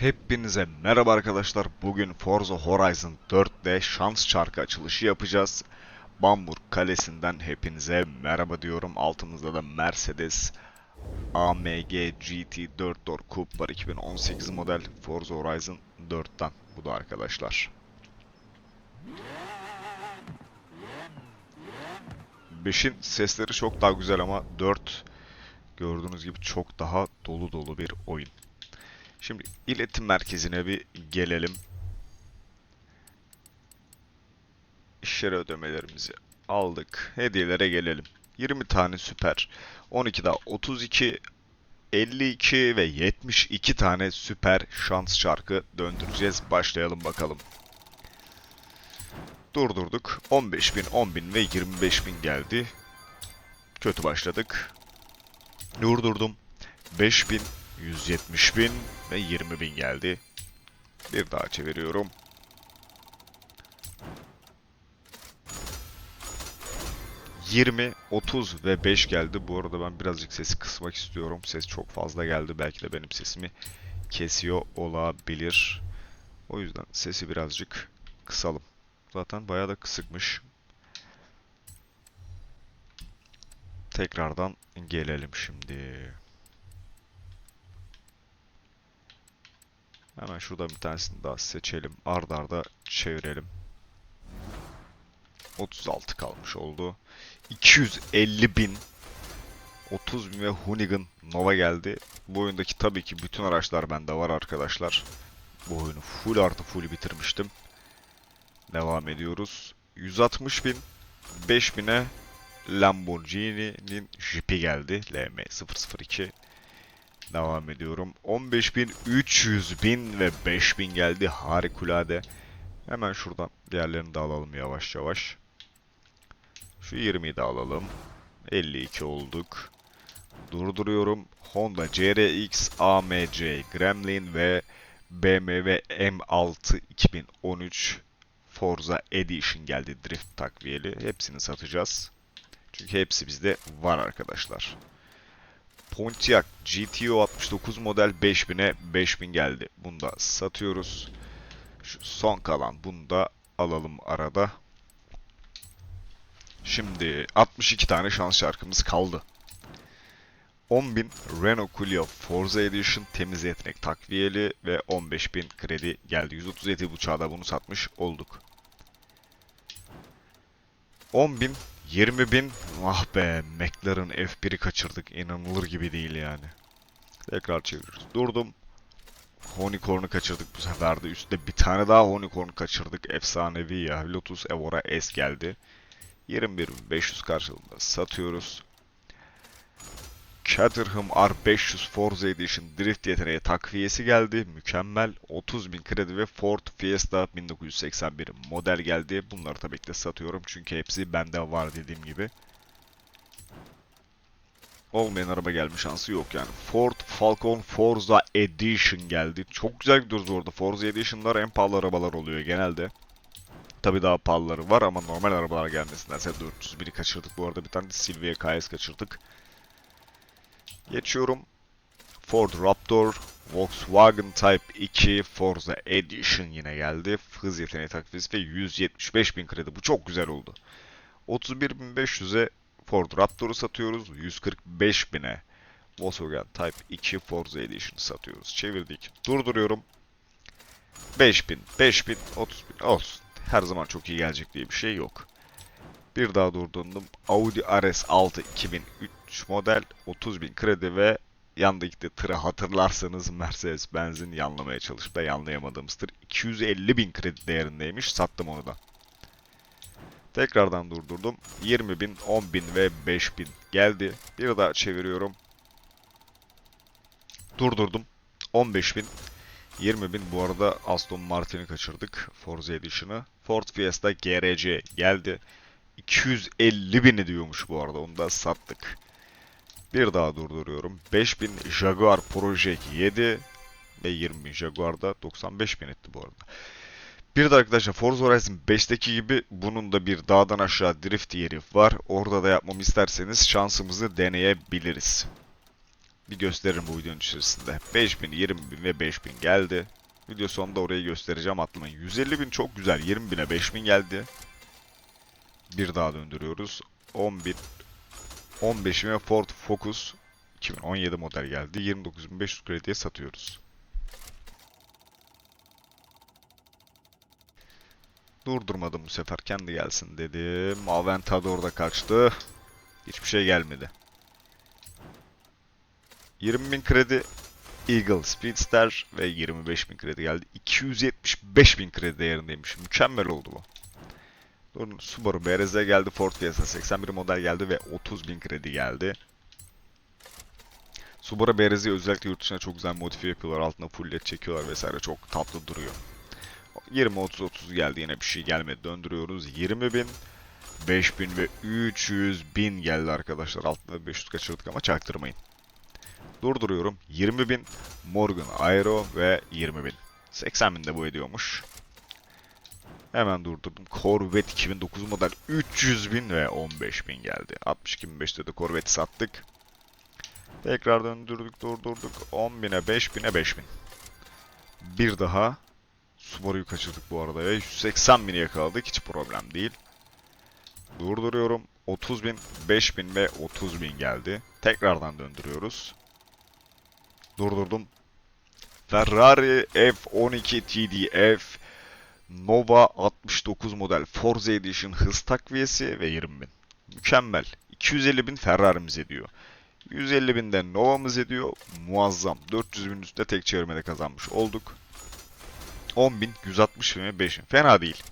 Hepinize merhaba arkadaşlar. Bugün Forza Horizon 4'te şans çarkı açılışı yapacağız. Bamburg Kalesi'nden hepinize merhaba diyorum. Altımızda da Mercedes AMG GT 4 Door Coupe var. 2018 model Forza Horizon 4'ten. Bu da arkadaşlar. Beşin sesleri çok daha güzel ama 4 gördüğünüz gibi çok daha dolu dolu bir oyun. Şimdi iletim merkezine bir gelelim. İşlere ödemelerimizi aldık. Hediyelere gelelim. 20 tane süper. 12 daha 32, 52 ve 72 tane süper şans çarkı döndüreceğiz. Başlayalım bakalım. Durdurduk. 15.000, 10.000 ve 25.000 geldi. Kötü başladık. Durdurdum. 5000, 170 bin ve 20 bin geldi. Bir daha çeviriyorum. Yirmi, 30 ve 5 geldi. Bu arada ben birazcık sesi kısmak istiyorum. Ses çok fazla geldi. Belki de benim sesimi kesiyor olabilir. O yüzden sesi birazcık kısalım. Zaten bayağı da kısıkmış. Tekrardan gelelim şimdi. Hemen şuradan bir tanesini daha seçelim. Arda arda çevirelim. 36 kalmış oldu. 250 bin 30 bin ve Hoonigan Nova geldi. Bu oyundaki tabii ki bütün araçlar bende var arkadaşlar. Bu oyunu full artı full bitirmiştim. Devam ediyoruz. 160 bin 5000'e Lamborghini'nin Jeep'i geldi. LM002 Devam ediyorum. 15.000, 300.000 ve 5.000 geldi. Harikulade. Hemen şuradan diğerlerini de alalım yavaş yavaş. Şu 20'yi de alalım. 52 olduk. Durduruyorum. Honda CRX, AMC, Gremlin ve BMW M6 2013 Forza Edition geldi drift takviyeli. Hepsini satacağız. Çünkü hepsi bizde var arkadaşlar. Pontiac GTO 69 model 5000'e 5000 geldi. Bunu da satıyoruz. Şu son kalan bunu da alalım arada. Şimdi 62 tane şans şarkımız kaldı. 10.000 Renault Clio Forza Edition temiz yetenek takviyeli ve 15.000 kredi geldi. 137 buçağa bunu satmış olduk. 10.000 20 bin. Ah be McLaren F1'i kaçırdık. İnanılır gibi değil yani. Tekrar çeviriyoruz. Durdum. Unicorn'u kaçırdık bu sefer de. Üstte bir tane daha Unicorn kaçırdık. Efsanevi ya. Lotus Evora S geldi. 21.500 karşılığında satıyoruz. Caterham R500 Forza Edition Drift yeteneği takviyesi geldi. Mükemmel. 30.000 kredi ve Ford Fiesta 1981 model geldi. Bunları tabii ki de satıyorum çünkü hepsi bende var dediğim gibi. Olmayan araba gelme şansı yok yani. Ford Falcon Forza Edition geldi. Çok güzel gidiyoruz orada. Forza Edition'lar en pahalı arabalar oluyor genelde. Tabii daha pahalıları var ama normal arabalar gelmesindense 401'i kaçırdık. Bu arada bir tane Silvia KS kaçırdık. Geçiyorum. Ford Raptor, Volkswagen Type 2, Forza Edition yine geldi. Hız yeteneği takviyesi ve 175.000 kredi. Bu çok güzel oldu. 31.500'e Ford Raptor'u satıyoruz. 145.000'e Volkswagen Type 2 Forza Edition satıyoruz. Çevirdik. Durduruyorum. 5000, 5000, 30.000 olsun. Her zaman çok iyi gelecek diye bir şey yok. Bir daha durdurdum. Audi RS6 2003 model 30.000 kredi ve yandaki tırı hatırlarsanız Mercedes benzin yanlamaya çalışıp da yanlayamadığımız tır 250.000 kredi değerindeymiş. Sattım onu da. Tekrardan durdurdum. 20.000, 10.000 ve 5.000 geldi. Bir daha çeviriyorum. Durdurdum. 15.000. 20.000 bu arada Aston Martin'i kaçırdık. Forza Edition'ı. Ford Fiesta GRC geldi. 250 bini diyormuş bu arada. Onu da sattık. Bir daha durduruyorum. 5000 Jaguar Project 7 ve 20 Jaguar da 95 bin etti bu arada. Bir de arkadaşlar Forza Horizon 5'teki gibi bunun da bir dağdan aşağı drift yeri var. Orada da yapmamı isterseniz şansımızı deneyebiliriz. bir gösteririm bu videonun içerisinde. 5000, 20000 ve 5000 geldi. Video sonunda orayı göstereceğim atlamayın. 150 bin çok güzel. 20 bine 5000 geldi. Bir daha döndürüyoruz. 10 bin. 15 ve Ford Focus 2017 model geldi. 29.500 krediye satıyoruz. Durdurmadım bu sefer. Kendi gelsin dedim. Aventador da kaçtı. Hiçbir şey gelmedi. 20.000 kredi Eagle Speedster ve 25.000 kredi geldi. 275.000 kredi değerindeymiş. Mükemmel oldu bu. Subaru BRZ geldi. Ford Fiesta 81 model geldi ve 30.000 kredi geldi. Subaru BRZ'yi özellikle yurt dışına çok güzel modifiye yapıyorlar. Altına full çekiyorlar vesaire. Çok tatlı duruyor. 20 30 30 geldi. Yine bir şey gelmedi. Döndürüyoruz. 20.000 5000 ve 300 bin geldi arkadaşlar. Altında 500 kaçırdık ama çaktırmayın. Durduruyorum. 20.000 Morgan Aero ve 20.000. 80.000 de bu ediyormuş. Hemen durdurdum. Corvette 2009 model 300.000 ve 15.000 geldi. 62.500'de de Corvette'i sattık. Tekrar döndürdük, durdurduk. 10.000'e 5.000'e 5.000. Bir daha Subaru'yu kaçırdık bu arada ya. 180.000'i yakaladık. Hiç problem değil. Durduruyorum. 30.000, 5.000 ve 30.000 geldi. Tekrardan döndürüyoruz. Durdurdum. Ferrari F12 TDF Nova 69 model Forza Edition hız takviyesi ve 20.000. Mükemmel. 250.000 Ferrari'miz ediyor. 150.000 de Nova'mız ediyor. Muazzam. 400.000 üstünde tek çevirmede kazanmış olduk. 10.000, 160.000 ve 5.000. Fena değil.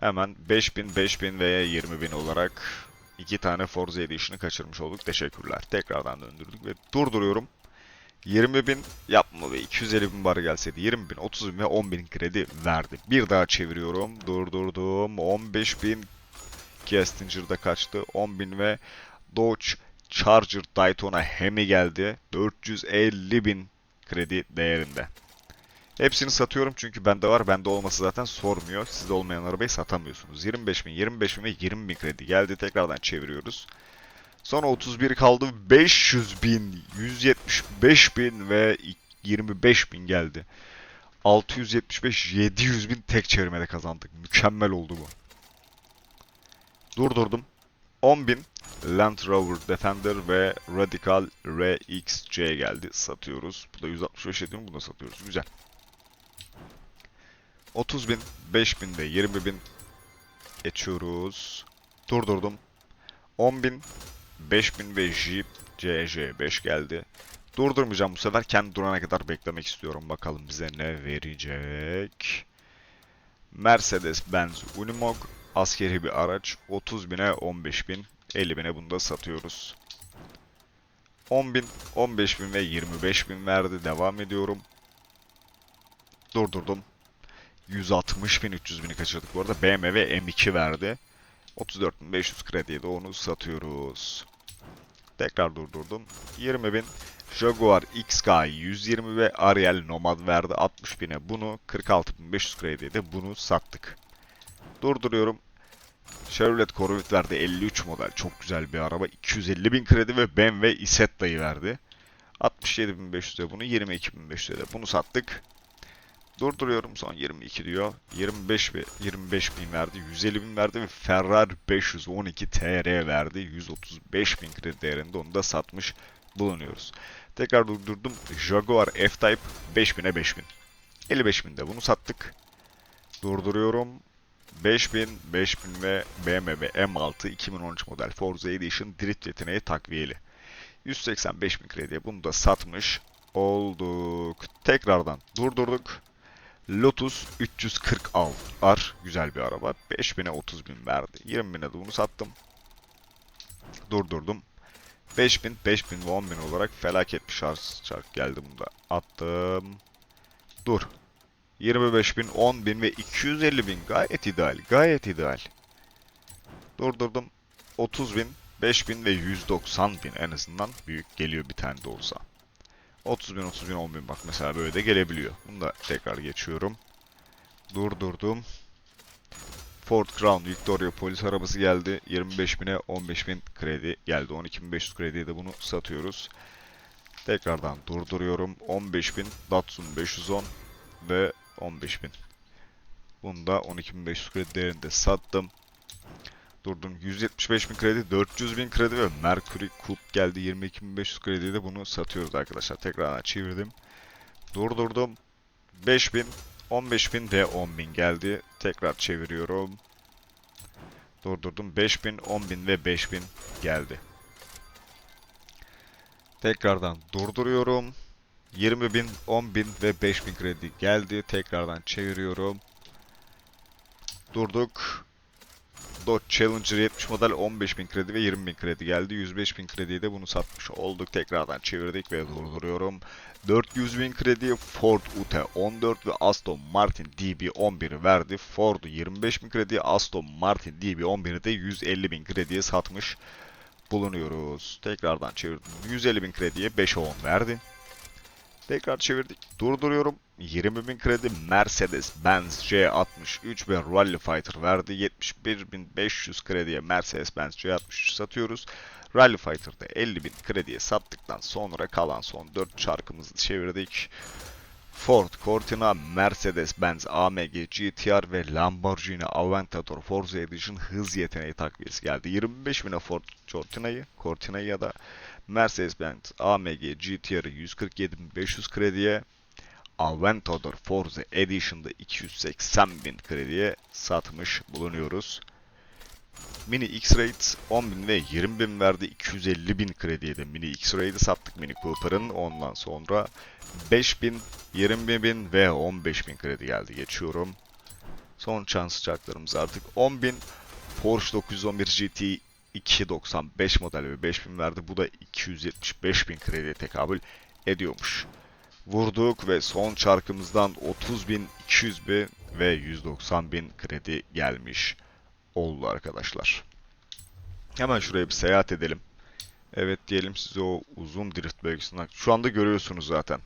Hemen 5000, 5000 ve 20.000 olarak iki tane Forza Edition'ı kaçırmış olduk. Teşekkürler. Tekrardan döndürdük ve durduruyorum. 20.000 yapma ve 250.000 bar gelseydi 20.000, 30.000 ve 10.000 kredi verdi. Bir daha çeviriyorum. Durdurdum. 15.000 Kestinger'da kaçtı. 10.000 ve Dodge Charger Daytona Hemi geldi. 450.000 kredi değerinde. Hepsini satıyorum çünkü bende var. Bende olması zaten sormuyor. Sizde olmayan arabayı satamıyorsunuz. 25 bin, 25 bin ve 20 bin kredi geldi. Tekrardan çeviriyoruz. Sonra 31 kaldı. 500 bin, 175 bin ve 25 bin geldi. 675, 700 bin tek çevirmede kazandık. Mükemmel oldu bu. Durdurdum. 10 bin Land Rover Defender ve Radical RXC geldi. Satıyoruz. Bu da 165 ediyor. Bunu da satıyoruz. Güzel. 30 bin, 5 bin ve 20 bin geçiyoruz. Durdurdum. 10 bin, 5 bin ve Jeep CJ5 geldi. Durdurmayacağım bu sefer. Kendi durana kadar beklemek istiyorum. Bakalım bize ne verecek. Mercedes-Benz Unimog askeri bir araç. 30 bine 15 bin. 50 bine bunu da satıyoruz. 10 bin, 15 bin ve 25 bin verdi. Devam ediyorum. Durdurdum. 160 bin 300 bini kaçırdık. Bu arada BMW M2 verdi. 34.500 krediye de onu satıyoruz. Tekrar durdurdum. 20 bin Jaguar XK 120 ve Ariel Nomad verdi 60 bine bunu 46.500 krediye de bunu sattık. Durduruyorum. Chevrolet Corvette verdi 53 model çok güzel bir araba 250 bin kredi ve BMW Isetta'yı verdi. 67.500'e bunu 22.500'e de bunu sattık. Durduruyorum son 22 diyor. 25 ve 25 bin verdi. 150 bin verdi ve Ferrari 512 TR verdi. 135 bin kredi değerinde onu da satmış bulunuyoruz. Tekrar durdurdum. Jaguar F-Type 5000'e 5000. 55 binde bunu sattık. Durduruyorum. 5000, 5000 ve BMW M6 2013 model Forza Edition drift yeteneği takviyeli. 185 bin krediye bunu da satmış olduk. Tekrardan durdurduk. Lotus 340 al. Ar. Güzel bir araba. 5000'e 30 bin verdi. 20 bine de bunu sattım. Durdurdum. 5000, 5000 ve 10 bin olarak felaket bir şarj çark geldi bunda. Attım. Dur. 25 bin, 10 bin ve 250 bin. Gayet ideal. Gayet ideal. Durdurdum. 30 bin, 5 bin ve 190 bin en azından büyük geliyor bir tane de olsa. 30 bin, 30 bin, 10 bin bak mesela böyle de gelebiliyor. Bunu da tekrar geçiyorum. Durdurdum. Ford Crown Victoria polis arabası geldi. 25.000'e 15.000 kredi geldi. 12.500 krediye de bunu satıyoruz. Tekrardan durduruyorum. 15.000 Datsun 510 ve 15.000. Bunu da 12.500 kredi değerinde sattım. Durdum 175.000 kredi, 400.000 kredi ve Mercury Coupe geldi 22.500 krediye de bunu satıyoruz arkadaşlar. Tekrardan çevirdim. Durdurdum. 5.000, 15.000 ve 10.000 geldi. Tekrar çeviriyorum. Durdurdum. 5.000, 10.000 ve 5.000 geldi. Tekrardan durduruyorum. 20.000, 10.000 ve 5.000 kredi geldi. Tekrardan çeviriyorum. Durduk. Dodge Challenger 70 model 15.000 kredi ve 20.000 kredi geldi. 105.000 krediye de bunu satmış olduk. Tekrardan çevirdik ve durduruyorum. 400.000 kredi Ford UT 14 ve Aston Martin DB 11 verdi. Ford'u 25.000 kredi Aston Martin DB 11'i de 150.000 krediye satmış bulunuyoruz. Tekrardan çevirdim. 150.000 krediye 5'e 10 verdi. Tekrar çevirdik. Durduruyorum. 20.000 kredi Mercedes-Benz C63 ve Rally Fighter verdi. 71.500 krediye Mercedes-Benz C63 satıyoruz. Rally Fighter'da 50.000 krediye sattıktan sonra kalan son 4 çarkımızı çevirdik. Ford Cortina, Mercedes-Benz AMG GTR ve Lamborghini Aventador Forza Edition hız yeteneği takviyesi geldi. 25.000'e Ford Cortina'yı, Cortina'yı ya da Mercedes-Benz AMG GTR'ı 147.500 krediye, Aventador Forza Edition'da 280.000 krediye satmış bulunuyoruz. Mini X-Rate 10.000 ve 20.000 verdi. 250.000 krediye de Mini X-Rate'i sattık Mini Cooper'ın. Ondan sonra 5.000, 20.000 ve 15.000 kredi geldi. Geçiyorum. Son şans çarklarımız artık 10.000 Porsche 911 GT 295 model ve 5000 verdi. Bu da 275.000 krediye tekabül ediyormuş. Vurduk ve son çarkımızdan 30.000, 200.000 ve 190.000 kredi gelmiş oldu arkadaşlar. Hemen şuraya bir seyahat edelim. Evet diyelim size o uzun drift bölgesinden. Şu anda görüyorsunuz zaten.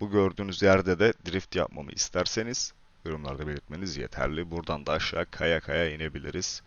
Bu gördüğünüz yerde de drift yapmamı isterseniz yorumlarda belirtmeniz yeterli. Buradan da aşağı kaya kaya inebiliriz.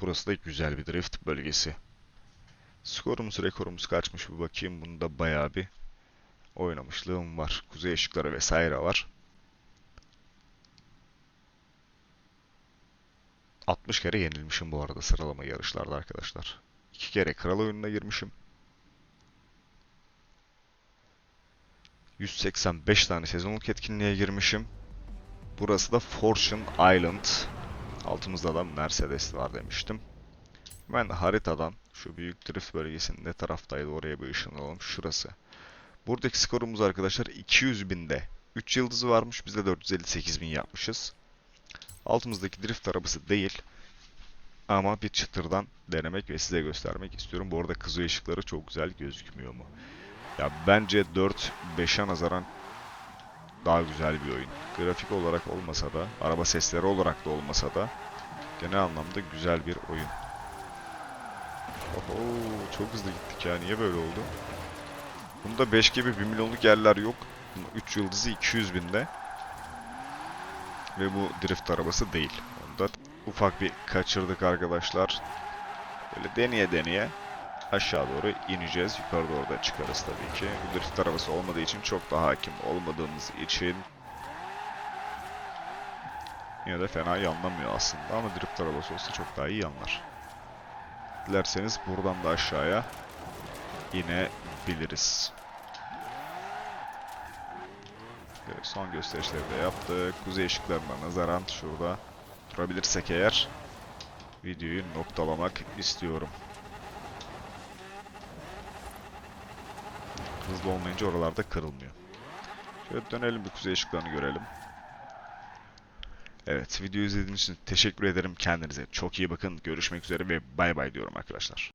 Burası da güzel bir drift bölgesi. Skorumuz, rekorumuz kaçmış bir bakayım. Bunda bayağı bir oynamışlığım var. Kuzey ışıkları vesaire var. 60 kere yenilmişim bu arada sıralama yarışlarda arkadaşlar. 2 kere kral oyununa girmişim. 185 tane sezonluk etkinliğe girmişim. Burası da Fortune Island. Altımızda da Mercedes var demiştim. Ben haritadan şu büyük drift bölgesinin ne taraftaydı oraya bir ışınlanalım. Şurası. Buradaki skorumuz arkadaşlar 200 binde 3 yıldızı varmış. Biz de 458 bin yapmışız. Altımızdaki drift arabası değil. Ama bir çıtırdan denemek ve size göstermek istiyorum. Bu arada kızı ışıkları çok güzel gözükmüyor mu? Ya bence 4-5'e nazaran daha güzel bir oyun. Grafik olarak olmasa da, araba sesleri olarak da olmasa da genel anlamda güzel bir oyun. Oho, çok hızlı gittik ya. Niye böyle oldu? Bunda 5 gibi 1 milyonluk yerler yok. 3 yıldızı 200 binde. Ve bu drift arabası değil. Onu da ufak bir kaçırdık arkadaşlar. Böyle deneye deneye aşağı doğru ineceğiz. Yukarı doğru da çıkarız tabii ki. Bu drift arabası olmadığı için çok da hakim olmadığımız için yine de fena yanlamıyor aslında ama drift arabası olsa çok daha iyi yanlar. Dilerseniz buradan da aşağıya inebiliriz. Evet, son gösterişleri de yaptık. Kuzey ışıklarına nazaran şurada durabilirsek eğer videoyu noktalamak istiyorum. Hızlı olmayınca oralarda kırılmıyor. Şöyle dönelim bir kuzey ışıklarını görelim. Evet, videoyu izlediğiniz için teşekkür ederim. Kendinize çok iyi bakın. Görüşmek üzere ve bay bay diyorum arkadaşlar.